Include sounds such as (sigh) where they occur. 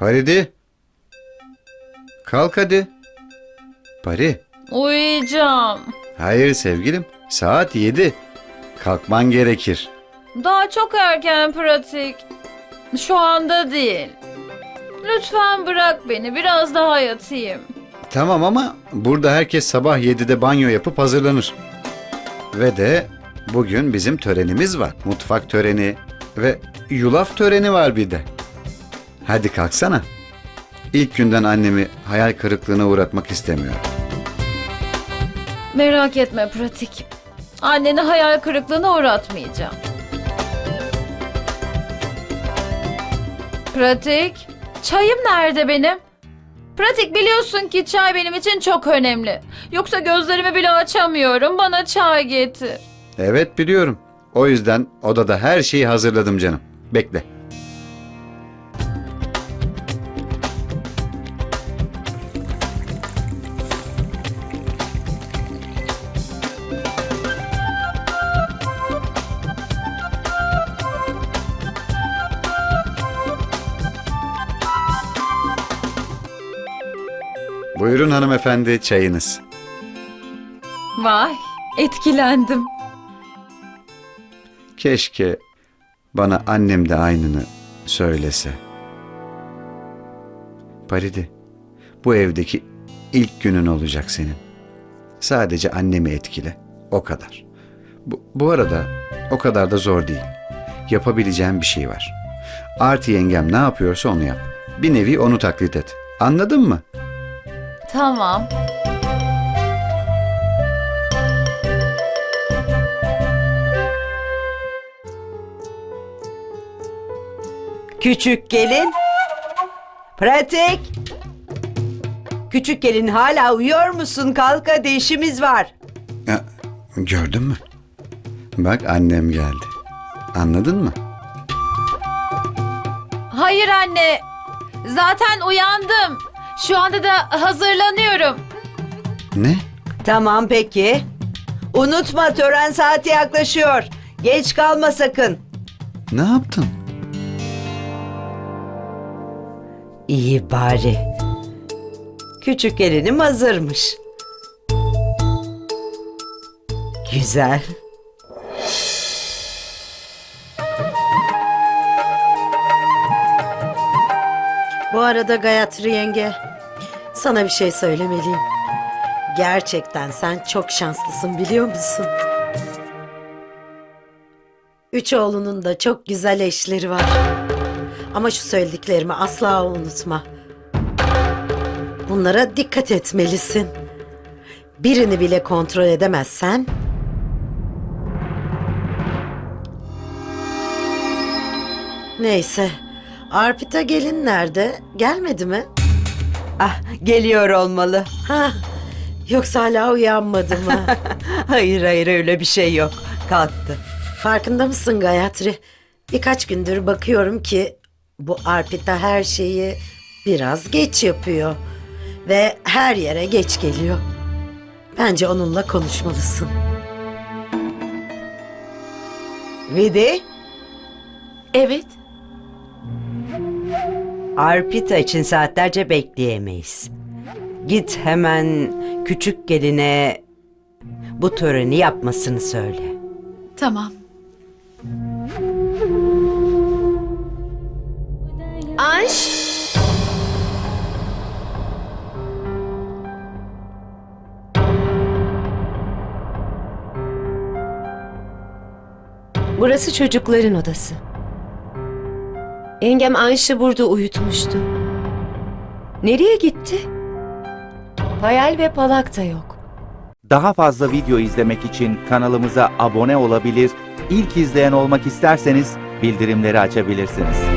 Paridi. Kalk hadi. Pari. Uyuyacağım. Hayır sevgilim. Saat yedi. Kalkman gerekir. Daha çok erken pratik. Şu anda değil. Lütfen bırak beni biraz daha yatayım. Tamam ama burada herkes sabah 7'de banyo yapıp hazırlanır. Ve de bugün bizim törenimiz var. Mutfak töreni ve yulaf töreni var bir de. Hadi kalksana. İlk günden annemi hayal kırıklığına uğratmak istemiyorum. Merak etme pratik. Anneni hayal kırıklığına uğratmayacağım. Pratik, çayım nerede benim? Pratik biliyorsun ki çay benim için çok önemli. Yoksa gözlerimi bile açamıyorum. Bana çay getir. Evet biliyorum. O yüzden odada her şeyi hazırladım canım. Bekle. Buyurun hanımefendi çayınız. Vay, etkilendim. Keşke bana annem de aynını söylese. Paridi, bu evdeki ilk günün olacak senin. Sadece annemi etkile, o kadar. Bu, bu arada o kadar da zor değil. Yapabileceğim bir şey var. Artı yengem ne yapıyorsa onu yap. Bir nevi onu taklit et. Anladın mı? Tamam. Küçük gelin. Pratik. Küçük gelin hala uyuyor musun? Kalk hadi işimiz var. Ya, gördün mü? Bak annem geldi. Anladın mı? Hayır anne. Zaten uyandım. Şu anda da hazırlanıyorum. Ne? Tamam peki. Unutma tören saati yaklaşıyor. Geç kalma sakın. Ne yaptın? İyi bari. Küçük gelinim hazırmış. Güzel. Bu arada Gayatri yenge, sana bir şey söylemeliyim. Gerçekten sen çok şanslısın biliyor musun? Üç oğlunun da çok güzel eşleri var. Ama şu söylediklerimi asla unutma. Bunlara dikkat etmelisin. Birini bile kontrol edemezsen Neyse. Arpita gelin nerede? Gelmedi mi? Ah geliyor olmalı. Ha, yoksa hala uyanmadı mı? (laughs) hayır hayır öyle bir şey yok. Kalktı. Farkında mısın Gayatri? Birkaç gündür bakıyorum ki bu Arpita her şeyi biraz geç yapıyor. Ve her yere geç geliyor. Bence onunla konuşmalısın. Vidi, Evet. Arpita için saatlerce bekleyemeyiz. Git hemen küçük geline bu töreni yapmasını söyle. Tamam. Anş. Burası çocukların odası. Yengem Ayşe burada uyutmuştu. Nereye gitti? Hayal ve Palak da yok. Daha fazla video izlemek için kanalımıza abone olabilir, ilk izleyen olmak isterseniz bildirimleri açabilirsiniz.